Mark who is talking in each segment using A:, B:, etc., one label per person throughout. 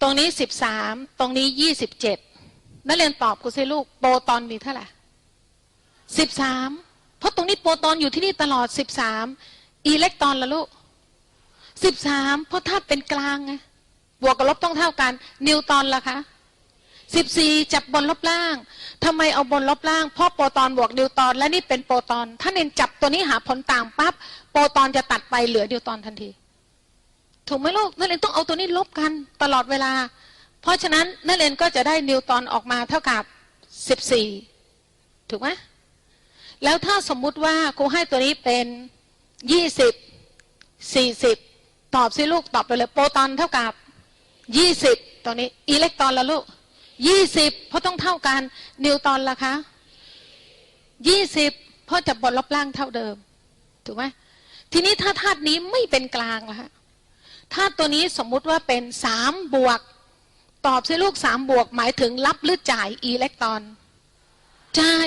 A: ตรงนี้สิบสามตรงนี้ยี่สิบเจ็ดนักเรียนตอบกูสิลูกโปรตอนมีเท่าไหร่สิบสามเพราะตรงนี้โปรตอนอยู่ที่นี่ตลอดสิบสามอิเล็กตรอนละลูกสิบสามเพราะธาตุเป็นกลางไงบวกกับลบต้องเท่ากัน นิวตอนละคะสิบสี่จับบนลบล่างทำไมเอาบนลบล่าง เพราะโปรตอนบวกนิวตอน และนี่เป็นโปรตอน ถ้าเน้นจับตัวนี้หาผลต่างปั๊บโปรตอนจะตัดไปเหลือนิวตอนทันที ถูกไหมลูกนักเรียนต้องเอาตัวนี้ลบกันตลอดเวลา เพราะฉะนั้นนักเรียนก็จะได้นิวตอนออกมาเท่ากับ 14 ถูกไหมแล้วถ้าสมมุติว่าครูให้ตัวนี้เป็น 20 40 ตอบสิลูกตอบไปเลยโปรตอนเท่ากับ 20 ตัวนี้อิเล็กตรอนละลูก 20 เพราะต้องเท่ากันนิวตอนละคะ 20 เพราะจะบนลบล่างเท่าเดิม ถูกไหมทีนี้ถ้าธาตุนี้ไม่เป็นกลางล่ะฮะ ถ้าตัวนี้สมมุติว่าเป็นสามบวก ตอบสิลูกสามบวก หมายถึงรับหรือจ่ายอิเล็กตรอน จ่าย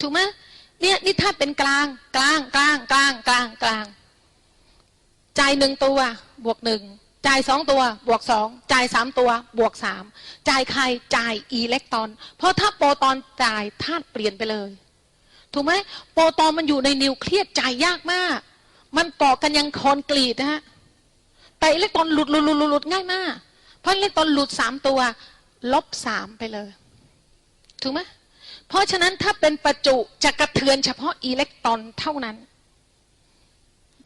A: ถูกไหมเนี่ยนี่ถ้าเป็นกลางกลางกลางกลางกลางกลาง จ่ายหนึ่งตัว บวกหนึ่งจ่ายสองตัว บวกสองจ่ายสามตัว บวกสามจ่ายใครจ่ายอิเล็กตรอน เพราะถ้าโปรตอนจ่ายธาตุเปลี่ยนไปเลย ถูกไหมโปรตอนมันอยู่ในนิวเคลียสจ่ายยากมาก มันเกาะกันยังคอนกรีตนะฮะ แต่อิเล็กตรอนหลุดหลุดหลุดหลุดง่ายมาก เพราะอิเล็กตรอนหลุดสามตัว ลบสามไปเลย ถูกไหมเพราะฉะนั้นถ้าเป็นประจุจะกระเทือนเฉพาะอิเล็กตรอนเท่านั้น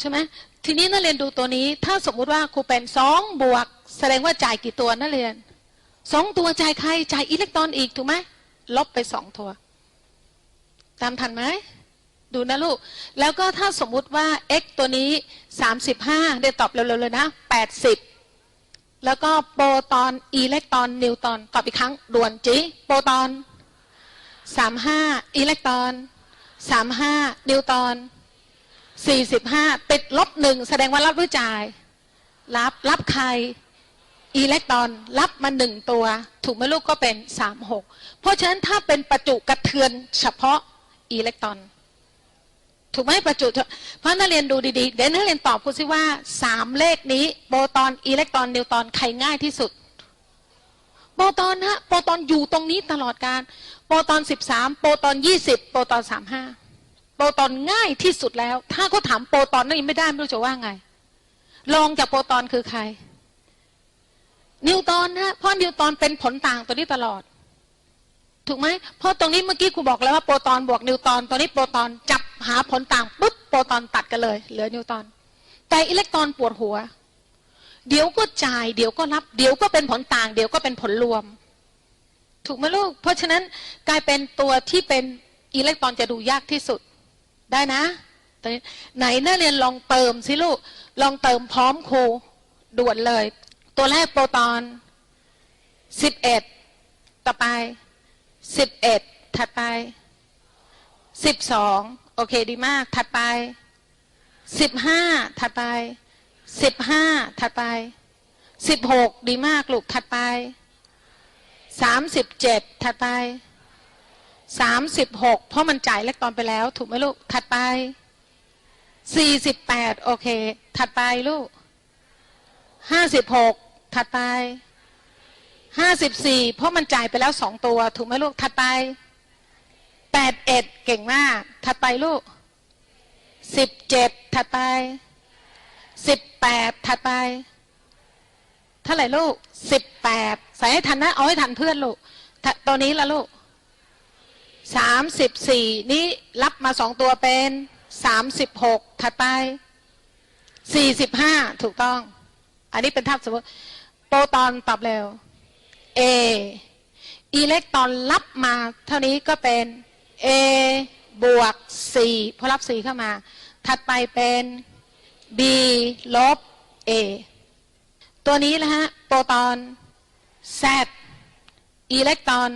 A: ใช่ไหมทีนี้นักเรียนดูตัวนี้ ถ้าสมมุติว่าครูเป็นสองบวก แสดงว่าจ่ายกี่ตัวนักเรียนสองตัวจ่ายใครจ่ายอิเล็กตรอนอีกถูกไหมลบไปสองตัว ตามทันไหม ดูนะลูก แล้วก็ถ้าสมมุติว่า x ตัวนี้ 35 เดี๋ยวตอบเร็วๆเลยนะ 80 แล้วก็โปรตอนอิเล็กตรอนนิวตรอนตอบอีกครั้งด่วนจีโปรตอน 35 อิเล็กตรอน 35 นิวตรอน 45 ติดลบหนึ่งแสดงว่ารับหรือจ่าย รับรับใครอิเล็กตรอนรับมาหนึ่งตัว ถูกไหมลูกก็เป็น 36 เพราะฉะนั้นถ้าเป็นประจุกระเทือนเฉพาะอิเล็กตรอน ถูกไหมประจุ เพราะนักเรียนดูดีๆ เดี๋ยวนักเรียนตอบคุณสิว่าสามเลขนี้โปรตอนอิเล็กตรอนนิวตรอนใครง่ายที่สุด โปรตอนฮะโปรตอนอยู่ตรงนี้ตลอดการ โปรตอนสิบสามโปรตอนยี่สิบโปรตอนสามห้าโปรตอนง่ายที่สุดแล้ว ถ้าเขาถามโปรตอนนั่นไม่ได้ไม่รู้จะว่าไงลองจากโปรตอนคือใคร นิวตอนฮะเพราะนิวตอนเป็นผลต่างตัวนี้ตลอดถูกไหมเพราะตรงนี้เมื่อกี้ครูบอกแล้วว่าโปรตอนบวกนิวตอนตัวนี้โปรตอนจับ หาผลต่างปุ๊บโปรตอนตัดกันเลย เหลือนิวตอนแต่อิเล็กตรอนปวดหัว เดี๋ยวก็จ่าย เดี๋ยวก็รับ เดี๋ยวก็เป็นผลต่าง เดี๋ยวก็เป็นผลรวม ถูกไหมลูก เพราะฉะนั้นกลายเป็นตัวที่เป็นอิเล็กตรอนจะดูยากที่สุดได้นะไหนนักเรียนลองเติมสิลูก ลองเติมพร้อมครูด่วนเลย ตัวแรกโปรตอนสิบเอ็ดต่อไปสิบเอ็ดถัดไป สิบสองโอเคดีมาก ถัดไปสิบห้าถัดไปสิบห้าถัดไปสิบหกดีมากลูกถัดไปสามสิบเจ็ดถัดไปสามสิบหกเพราะมันจ่ายเล็กตอนไปแล้ว ถูกไหมลูก ถัดไปสี่สิบแปดโอเค ถัดไปลูกห้าสิบหกถัดไปห้าสิบสี่เพราะมันจ่ายไปแล้วสองตัว ถูกไหมลูก ถัดไป แปดเอ็ดเก่งมาก ถัดไปลูกสิบเจ็ดถัดไปสิบแปดถัดไป เท่าไหร่ลูกสิบแปดใส่ให้ทันนะ เอาให้ทันเพื่อนลูกตัวนี้ละลูกสามสิบสี่นี้รับมาสองตัวเป็นสามสิบหกถัดไปสี่สิบห้าถูกต้อง อันนี้เป็นทับสมมติ โปรตอนตอบเร็ว A อิเล็กตรอนรับมาเท่านี้ก็เป็น A บวก 4 พอรับ 4 เข้ามา ถัดไปเป็น B ลบ A ตัวนี้นะฮะ โปรตอน Z อิเล็กตรอน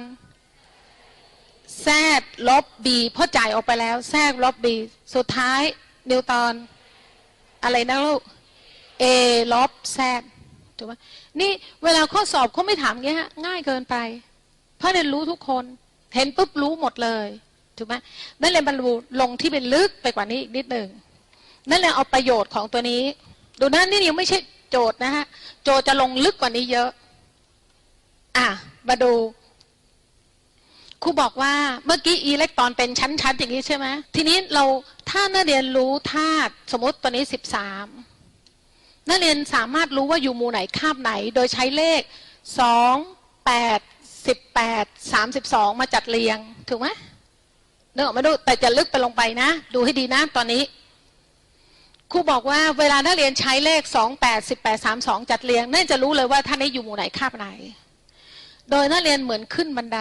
A: Z ลบ B พราะจ่ายออกไปแล้ว Z ลบ B สุดท้าย นิวตอนอะไรนะลูก A ลบ Z ถูกไหมนี่เวลาข้อสอบเขาไม่ถามงเงี้ยฮะง่ายเกินไป เพราะเรียนรู้ทุกคน เห็นปุ๊บรู้หมดเลย ถูกไหมนั่นเรียนบรรลุลงที่เป็นลึกไปกว่านี้อีกนิดหนึ่งนั่นแหละเอาประโยชน์ของตัวนี้ ดูนะนี่ยังไม่ใช่โจทย์นะฮะโจทย์จะลงลึกกว่านี้เยอะ อะมาดูครูบอกว่าเมื่อกี้อิเล็กตรอนเป็นชั้นๆอย่างนี้ใช่ไหมทีนี้เราถ้านักเรียนรู้ธาตุสมมติตัวนี้สิบสามนักเรียนสามารถรู้ว่าอยู่หมู่ไหนคาบไหน โดยใช้เลขสองแปดสิบแปดสามสิบสองมาจัดเรียง ถูกไหม เนออกมาดูแต่จะลึกไปลงไปนะ ดูให้ดีนะตอนนี้ครูบอกว่าเวลานักเรียนใช้เลขสองแปดสิบแปดสามสองจัดเรียงน่าจะรู้เลยว่าท่านนี้อยู่หมู่ไหนคาบไหน โดยนักเรียนเหมือนขึ้นบันได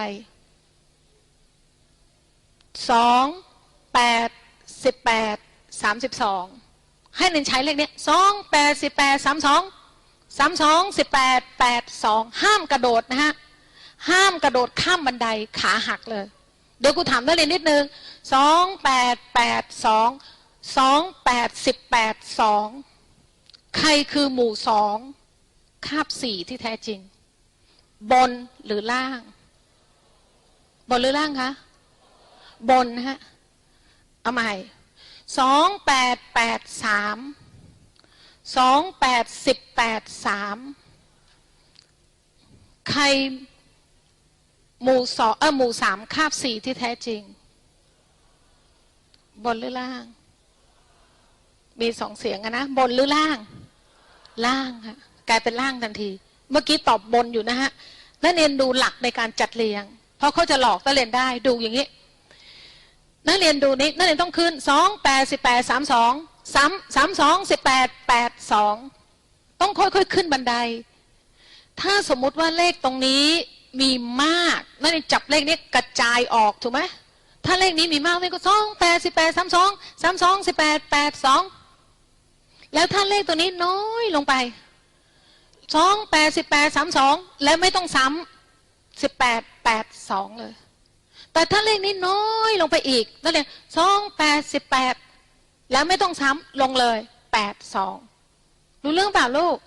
A: สองแปดสิบแปดสามสิบสองให้เรียนใช้เลขนี้สองแปดสิบแปดสามสองสามสองสิบแปดแปดสองห้ามกระโดดนะฮะห้ามกระโดดข้ามบันไดขาหักเลย เดี๋ยวกูถามนักเรียนนิดนึงสองแปดแปดสองสองแปดสิบแปดสองใครคือหมู่สองคาบสี่ที่แท้จริง บนหรือล่าง บนหรือล่างคะบนนะฮะเอาใหม่สองแปดแปดสามสองแปดสิบแปดสามใคร หมู่สองเออหมู่สามคาบสี่ที่แท้จริง บนหรือล่าง มีสองเสียงนะบนหรือล่าง ล่างฮะกลายเป็นล่างทันที เมื่อกี้ตอบบนอยู่นะฮะนักเรียนดูหลักในการจัดเรียง เพราะเขาจะหลอกนักเรียนได้ดูอย่างนี้นักเรียนดูนี้นักเรียนต้องขึ้นสองแปดสิบแปดสามสองสามสามสองสิบแปดแปดสองต้องค่อยๆขึ้นบันได ถ้าสมมุติว่าเลขตรงนี้ มีมากนักเรียนจับเลขนี้กระจายออกถูกไหมถ้าเลขนี้มีมากเลขก็สองแปดสิบแปดสามสองสามสองสิบแปดแปดสองแล้วถ้าเลขตัวนี้น้อยลงไปสองแปดสิบแปดสามสองแล้วไม่ต้องซ้ำสิบแปดแปดสองเลย แต่ถ้าเลขนี้น้อยลงไปอีกนั่นเลยสองแปดสิบแปดแล้วไม่ต้องซ้ำลงเลยแปดสองรู้เรื่องเปล่าลูก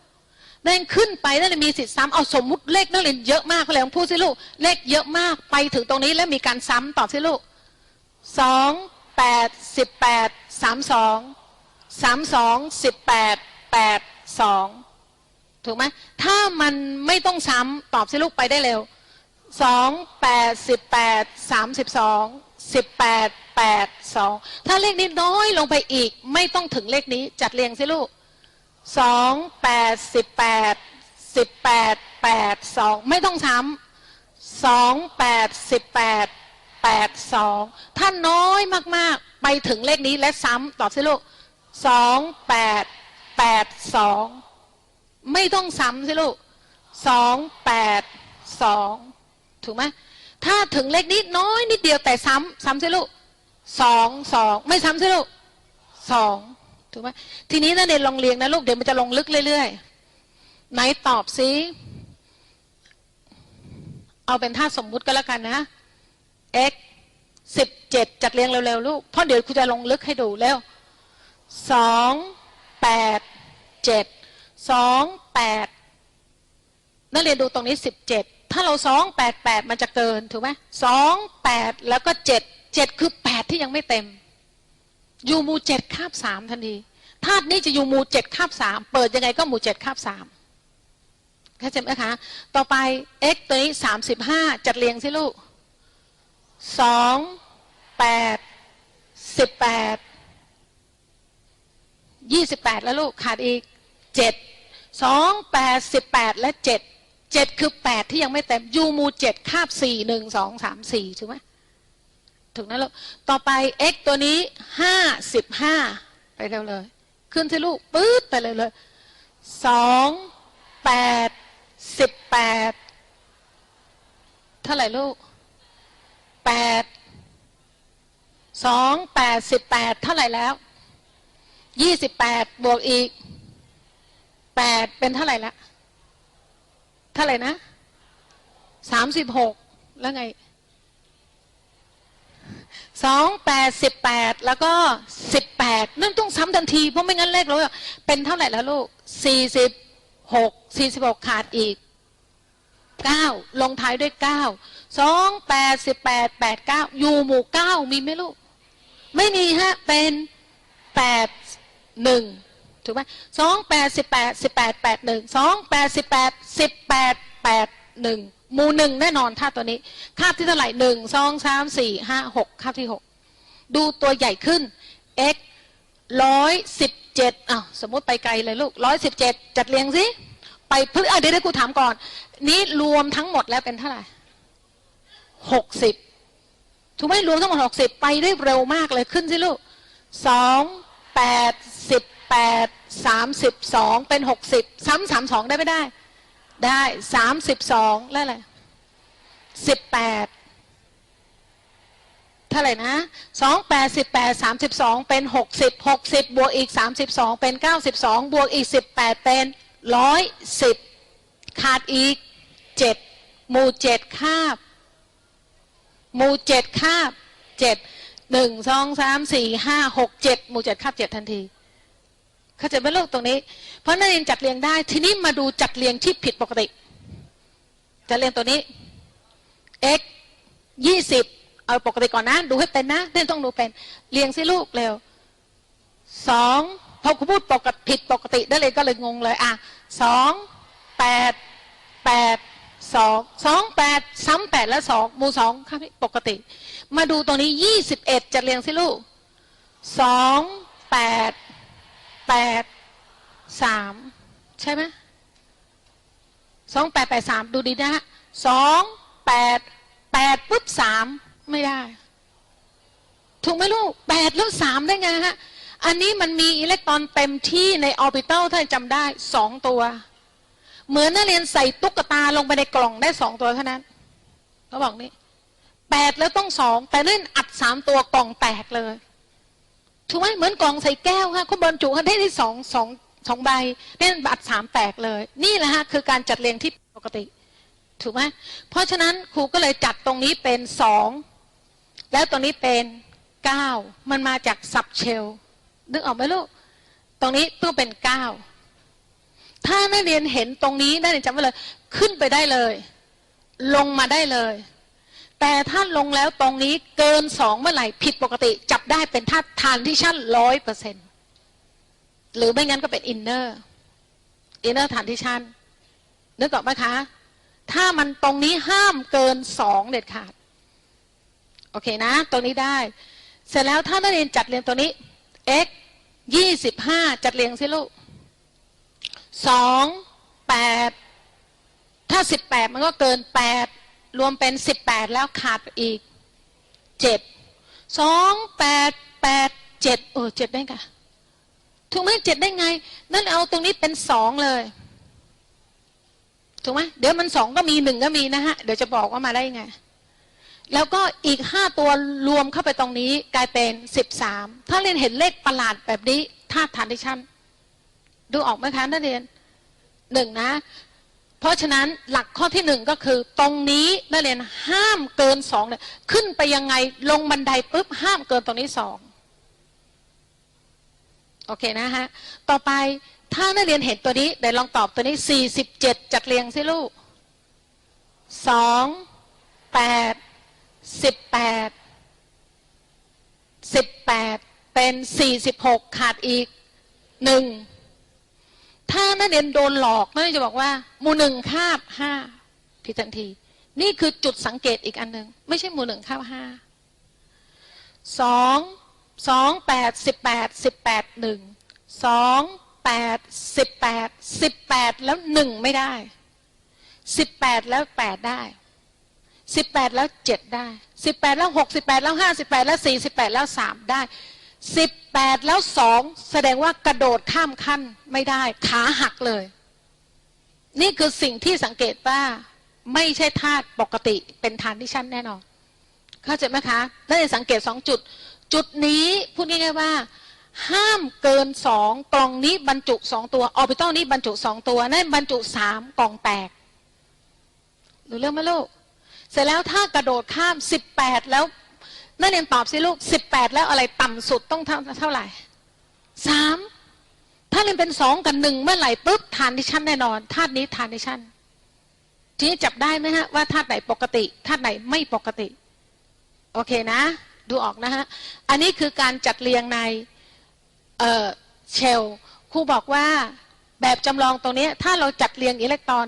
A: นั่นขึ้นไปนั่นเลยมีสิทธิ์ซ้ำเอาสมมุติเลขนักเรียนเยอะมากเลยลองพูดสิลูกเลขเยอะมากไปถึงตรงนี้แล้วมีการซ้ำตอบสิลูกสองแปดสิบแปดสามสองสามสองสิบแปดแปดสองถูกไหมถ้ามันไม่ต้องซ้ำตอบสิลูกไปได้เร็วสองแปดสิบแปดสามสิบสองสิบแปดแปดสองถ้าเลขนี้น้อยลงไปอีก ไม่ต้องถึงเลขนี้จัดเรียงสิลูก สองแปดสิบแปดสิบแปดแปดสองไม่ต้องซ้ำสองแปดสิบแปดแปดสองถ้าน้อยมากๆ ไปถึงเลขนี้และซ้ำตอบสิลูกสองแปดแปดสองไม่ต้องซ้ำสิลูกสองแปดสองถูกไหมถ้าถึงเลขนี้น้อยนิดเดียวแต่ซ้ำซ้ำสิลูกสองสองไม่ซ้ำสิลูกสอง ถูกไหมทีนี้นักเรียนลองเรียงนะลูกเดี๋ยวมันจะลงลึกเรื่อยๆไหนตอบซิเอาเป็นท่าสมมุติก็แล้วกันนะ x สิบเจ็ดจัดเรียงเร็วๆลูกเพราะเดี๋ยวครูจะลงลึกให้ดูแล้วสองแปดเจ็ดสองแปดนักเรียนดูตรงนี้สิบเจ็ดถ้าเราสองแปดแปดมันจะเกินถูกไหมสองแปดแล้วก็เจ็ดเจ็ดคือแปดที่ยังไม่เต็ม อยู่หมู่เจ็ดคาบสามทันทีธาตุนี้จะอยู่หมู่เจ็ดคาบสามเปิดยังไงก็หมู่เจ็ดคาบสามเข้าใจไหมคะ ต่อไป x ตัวนี้สามสิบห้าจัดเรียงสิลูกสองแปดสิบแปดยี่สิบแปดแล้วลูกขาดอีกเจ็ดสองแปดสิบแปดและเจ็ดเจ็ดคือแปดที่ยังไม่เต็มยูมูเจ็ดคาบสี่หนึ่งสองสามสี่ถูกไหม ถูกนะลูกต่อไป x ตัวนี้ห้าสิบห้าไปเร็วเลย ขึ้นที่ลูกปื๊ดไปเลยเลยสองแปดสิบแปดเท่าไหร่ลูกแปดสองแปดสิบแปดเท่าไหร่แล้วยี่สิบแปดบวกอีกแปดเป็นเท่าไหร่ละเท่าไหร่นะสามสิบหกแล้วไง สองแปดสิบแปดแล้วก็สิบแปดนั่นต้องซ้ำทันทีเพราะไม่งั้นเลขเราเป็นเท่าไหร่แล้วลูกสี่สิบหกสี่สิบหกขาดอีกเก้าลงท้ายด้วยเก้าสองแปดสิบแปดแปดเก้าอยู่หมู่เก้ามีไหมลูก ไม่มีฮะ เป็นแปดหนึ่งถูกไหมสองแปดสิบแปดสิบแปดแปดหนึ่งสองแปดสิบแปดสิบแปดแปดหนึ่ง หมู่หนึ่งแน่นอนธาตุตัวนี้คาบที่เท่าไหร่หนึ่งสองสามสี่ห้าหกคาบที่หกดูตัวใหญ่ขึ้น x ร้อยสิบเจ็ดอ้าวสมมติไปไกลเลยลูกร้อยสิบเจ็ดจัดเรียงสิไปเพื่อเดี๋ยวให้ครูถามก่อน นี้รวมทั้งหมดแล้วเป็นเท่าไหร่หกสิบถูกไหมรวมทั้งหมดหกสิบไปได้เร็วมากเลยขึ้นสิลูกสองแปดสิบแปดสามสิบสองเป็นหกสิบซ้ำสามสองได้ไม่ได้ ได้สามสิบสองแล้วอะไรสิบแปดเท่าไหร่นะสองแปดสิบแปดสามสิบสองเป็นหกสิบหกสิบบวกอีกสามสิบสองเป็นเก้าสิบสองบวกอีกสิบแปดเป็นร้อยสิบขาดอีกเจ็ดหมู่เจ็ดคาบ หมู่เจ็ดคาบเจ็ดหนึ่งสองสามสี่ห้าหกเจ็ดหมู่เจ็ดคาบเจ็ดทันที เข้าใจไหมลูกตรงนี้ เพราะนักเรียนจัดเรียงได้ ทีนี้มาดูจัดเรียงที่ผิดปกติ จัดเรียงตัวนี้ x ยี่สิบเอาปกติก่อนนะ ดูให้เป็นนะเรียนต้องดูเป็น เรียงสิลูกเร็วสองพอครูพูดปกติผิดปกติได้เลยก็เลยงงเลย อะสองแปดแปดสองสองแปดซ้ำแปดและสองมูสองครับปกติ มาดูตรงนี้ยี่สิบเอ็ดจัดเรียงสิลูกสองแปด แปดสามใช่ไหมสองแปดแปดสามดูดีนะฮะสองแปดแปดปุ๊บสามไม่ได้ ถูกไหมลูกแปดแล้วสามได้ไงฮะ อันนี้มันมีอิเล็กตรอนเต็มที่ในออร์บิทัลถ้าจำได้สองตัว เหมือนนักเรียนใส่ตุ๊กตาลงไปในกล่องได้สองตัวเท่านั้นเขาบอกนี่แปดแล้วต้องสองแต่เล่นอัดสามตัวกล่องแตกเลย ถูกไหมเหมือนกล่องใส่แก้วค่ะเขาบรรจุกันได้ที่สองสองสองใบเล่นบัตรสามแตกเลย นี่แหละฮะคือการจัดเรียงที่ปกติ ถูกไหมเพราะฉะนั้นครูก็เลยจัดตรงนี้เป็นสองแล้วตรงนี้เป็นเก้ามันมาจากสับเชลนึกออกไหมลูกตรงนี้ต้องเป็นเก้าถ้านักเรียนเห็นตรงนี้นักเรียนจำไว้เลย ขึ้นไปได้เลย ลงมาได้เลย แต่ถ้านลงแล้วตรงนี้เกินสองเมื่อไหร่ผิดปกติ จับได้เป็นธาทานที่ชั่นร้อยเปอร์เซ็นหรือไม่งั้นก็เป็นอินเนอร์อินเนอร์ทานที่ชั่นนึกออกไหมคะ ถ้ามันตรงนี้ห้ามเกินสองเด็ดขาด โอเคนะ ตรงนี้ได้ เสร็จแล้วถ้านักเรียนจัดเรียงตัวนี้ x ยี่สิบห้าจัดเรียงสิลูกสองแปดถ้าสิบแปดมันก็เกินแปด รวมเป็นสิบแปดแล้วขาดไปอีกเจ็ดสองแปดแปดเจ็ดเออเจ็ดได้ไงถูกไหมเจ็ดได้ไง นั่นเอาตรงนี้เป็นสองเลย ถูกไหมเดี๋ยวมันสองก็มีหนึ่งก็มีนะฮะ เดี๋ยวจะบอกว่ามาได้ไง แล้วก็อีกห้าตัวรวมเข้าไปตรงนี้กลายเป็นสิบสามถ้าเรียนเห็นเลขประหลาดแบบนี้ธาตุทานดิชันดูออกไหมคะนักเรียนหนึ่งนะ เพราะฉะนั้นหลักข้อที่หนึ่งก็คือ ตรงนี้นักเรียนห้ามเกินสองเนี่ยขึ้นไปยังไงลงบันไดปุ๊บห้ามเกินตรงนี้สองโอเคนะฮะ ต่อไปถ้านักเรียนเห็นตัวนี้เดี๋ยวลองตอบตัวนี้สี่สิบเจ็ดจัดเรียงสิลูกสองแปดสิบแปดสิบแปดเป็นสี่สิบหกขาดอีกหนึ่ง ถ้านักเรียนโดนหลอกนักเรียนจะบอกว่าหมู่หนึ่งคาบห้าผิดทันที นี่คือจุดสังเกตอีกอันหนึ่งไม่ใช่หมู่หนึ่งคาบห้าสองสองแปดสิบแปดสิบแปดหนึ่งสองแปดสิบแปดสิบแปดแล้วหนึ่งไม่ได้สิบแปดแล้วแปดได้สิบแปดแล้วเจ็ดได้สิบแปดแล้วหกสิบแปดแล้วห้าสิบแปดแล้วสี่สิบแปดแล้วสามได้ สิบแปดแล้วสองแสดงว่ากระโดดข้ามขั้นไม่ได้ ขาหักเลย นี่คือสิ่งที่สังเกตว่าไม่ใช่ธาตุปกติเป็นทานที่ชั้นแน่นอน เข้าใจไหมคะถ้าจะสังเกตสองจุด จุดนี้พูดง่ายๆว่า ห้ามเกินสองกล่องนี้บรรจุสองตัวออร์บิทัลนี้บรรจุสองตัวนั่นบรรจุสามกล่องแตกหรือเรื่องไหมลูกเสร็จแล้วถ้ากระโดดข้ามสิบแปดแล้ว นักเรียนตอบสิลูกสิบแปดแล้วอะไรต่ำสุดต้องเท่าเท่าไหร่สามถ้าเรียนเป็นสองกับหนึ่งเมื่อไหร่ปุ๊บทานดิชันแน่นอนธาตุนี้ทานดิชันทีนี้จับได้ไหมฮะว่าธาตุไหนปกติธาตุไหนไม่ปกติ โอเคนะ ดูออกนะฮะ อันนี้คือการจัดเรียงในเเชลครูบอกว่าแบบจำลองตรงนี้ ถ้าเราจัดเรียงอิเล็กตรอน